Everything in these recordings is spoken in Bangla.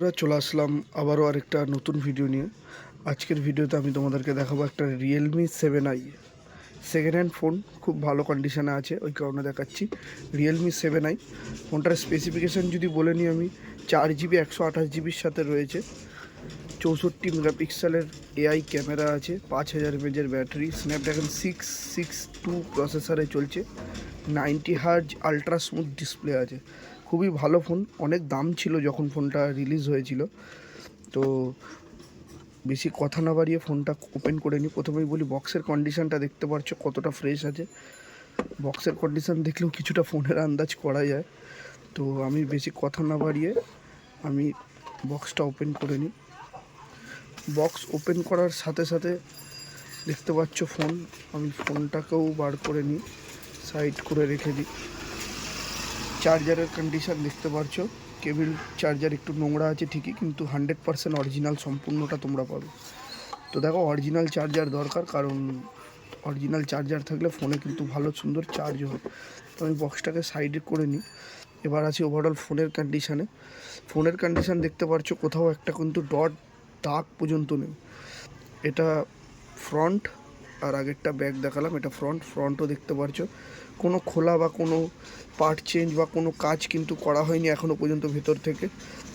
আমরা চলে আসলাম আবারও আরেকটা নতুন ভিডিও নিয়ে। আজকের ভিডিওতে আমি তোমাদেরকে দেখাবো একটা Realme seven i second hand phone খুব ভালো কন্ডিশনে আছে, ওই কারণে দেখাচ্ছি। রিয়েলমি সেভেন আই ফোনটার স্পেসিফিকেশান যদি বলে নিই আমি, চার জিবি একশো আঠাশ জিবির সাথে রয়েছে। চৌষট্টি মেগাপিক্সেলের এআই ক্যামেরা আছে, পাঁচ হাজার এমএজের battery Snapdragon six six two প্রসেসরে চলছে। Ninety hertz ultra smooth display আছে। খুবই ভালো ফোন। অনেক দাম ছিল যখন ফোনটা রিলিজ হয়েছিল। তো বেশি কথা না বাড়িয়ে ফোনটা ওপেন করে নিই। প্রথমেই বলি বক্সের কন্ডিশনটা দেখতে পাচ্ছ কতটা ফ্রেশ আছে। বক্সের কন্ডিশন দেখলেও কিছুটা ফোনের আন্দাজ করা যায়। তো আমি বেশি কথা না বাড়িয়ে আমি বক্সটা ওপেন করে নিই। বক্স ওপেন করার সাথে সাথে দেখতে পাচ্ছ ফোন আমি ফোনটাকেও বার করে নিই। সাইড করে রেখে দিই। চার্জারের কন্ডিশন দেখতে পারছ। কেবিল চার্জার একটু নোংরা আছে ঠিকই, কিন্তু হান্ড্রেড পার্সেন্ট অরিজিনাল সম্পূর্ণটা তোমরা পাবে। তো দেখো অরিজিনাল চার্জার দরকার, কারণ অরিজিনাল চার্জার থাকলে ফোনে কিন্তু ভালো সুন্দর চার্জ হয়। তো আমি বক্সটাকে সাইডে করে নিই। এবার আছি ওভারঅল ফোনের কন্ডিশানে ফোনের কন্ডিশান দেখতে পারছ, কোথাও একটা কিন্তু ডট দাগ পর্যন্ত নেই। এটা ফ্রন্ট আর আগেরটা ব্যাক দেখালাম, এটা ফ্রন্ট ফ্রন্টও দেখতে পারছ। কোনো খোলা বা কোনো পার্ট চেঞ্জ বা কোনো কাজ কিন্তু করা হয়নি এখনও পর্যন্ত ভেতর থেকে।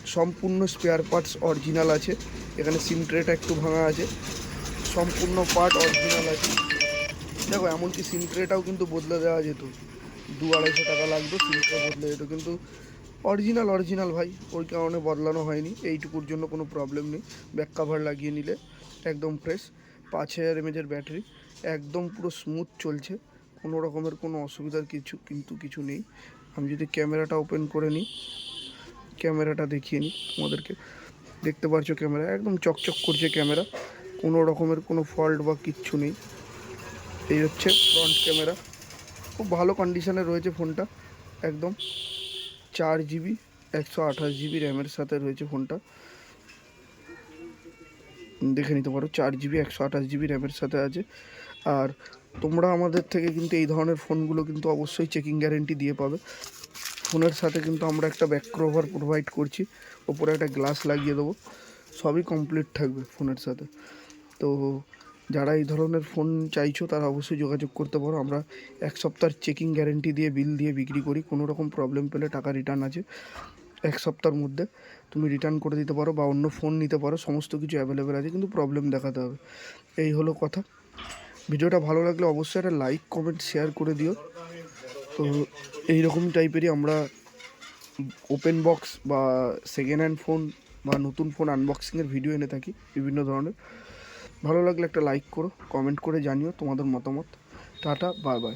সম্পূর্ণ স্পেয়ার পার্টস অরিজিনাল আছে। এখানে সিম ট্রেটা একটু ভাঙা আছে। সম্পূর্ণ পার্ট অরিজিনাল আছে। দেখো, এমনকি সিম ট্রেটাও কিন্তু বদলে দেওয়া যেত। দু আড়াইশো টাকা লাগতো সিম ট্রে বদলে যেত। কিন্তু অরিজিনাল অরিজিনাল ভাই ওই কারণে বদলানো হয়নি। এইটুকুর জন্য কোনো প্রবলেম নেই। ব্যাক কাভার লাগিয়ে নিলে একদম ফ্রেশ পাঁচ হাজার এমএজের ব্যাটারি, একদম পুরো স্মুথ চলছে। কোনো রকমের কোনো অসুবিধার কিছু, কিন্তু কিছু নেই। আমি যদি ক্যামেরাটা ওপেন করে নিই, ক্যামেরাটা দেখিয়ে নিই তোমাদেরকে। দেখতে পারছ ক্যামেরা, একদম চকচক করছে ক্যামেরা। কোনো রকমের কোনো ফল্ট বা কিচ্ছু নেই। এই হচ্ছে ফ্রন্ট ক্যামেরা। খুব ভালো কন্ডিশনে রয়েছে ফোনটা। একদম চার জিবি একশো আঠাশ জিবি র্যামের সাথে রয়েছে ফোনটা। দেখে নিতে পারো। চার জিবি একশো আঠাশ জিবি র্যামের সাথে আছে। আর তোমরা আমাদের থেকে কিন্তু এই ধরনের ফোনগুলো কিন্তু অবশ্যই চেকিং গ্যারেন্টি দিয়ে পাবে। ফোনের সাথে কিন্তু আমরা একটা ব্যাক কভার প্রোভাইড করছি। ওপরে একটা গ্লাস লাগিয়ে দেবো। সবই কমপ্লিট থাকবে ফোনের সাথে। তো যারা এই ধরনের ফোন চাইছো, তারা অবশ্যই যোগাযোগ করতে পারো। আমরা এক সপ্তাহের চেকিং গ্যারেন্টি দিয়ে বিল দিয়ে বিক্রি করি। কোনো রকম প্রবলেম পেলে টাকা রিটার্ন আছে। এক সপ্তাহের মধ্যে তুমি রিটার্ন করে দিতে পারো বা অন্য ফোন নিতে পারো, সমস্ত কিছু অ্যাভেলেবেল আছে, কিন্তু প্রবলেম দেখাতে হবে। এই হলো কথা। ভিডিওটা ভালো লাগলে অবশ্যই একটা লাইক কমেন্ট শেয়ার করে দিও। তো এই রকম টাইপেরই আমরা ওপেন বক্স বা সেকেন্ড হ্যান্ড ফোন বা নতুন ফোন আনবক্সিংয়ের ভিডিও এনে থাকি, বিভিন্ন ধরনের। ভালো লাগলে একটা লাইক করো কমেন্ট করে জানিও তোমাদের মতামত। Tata bye bye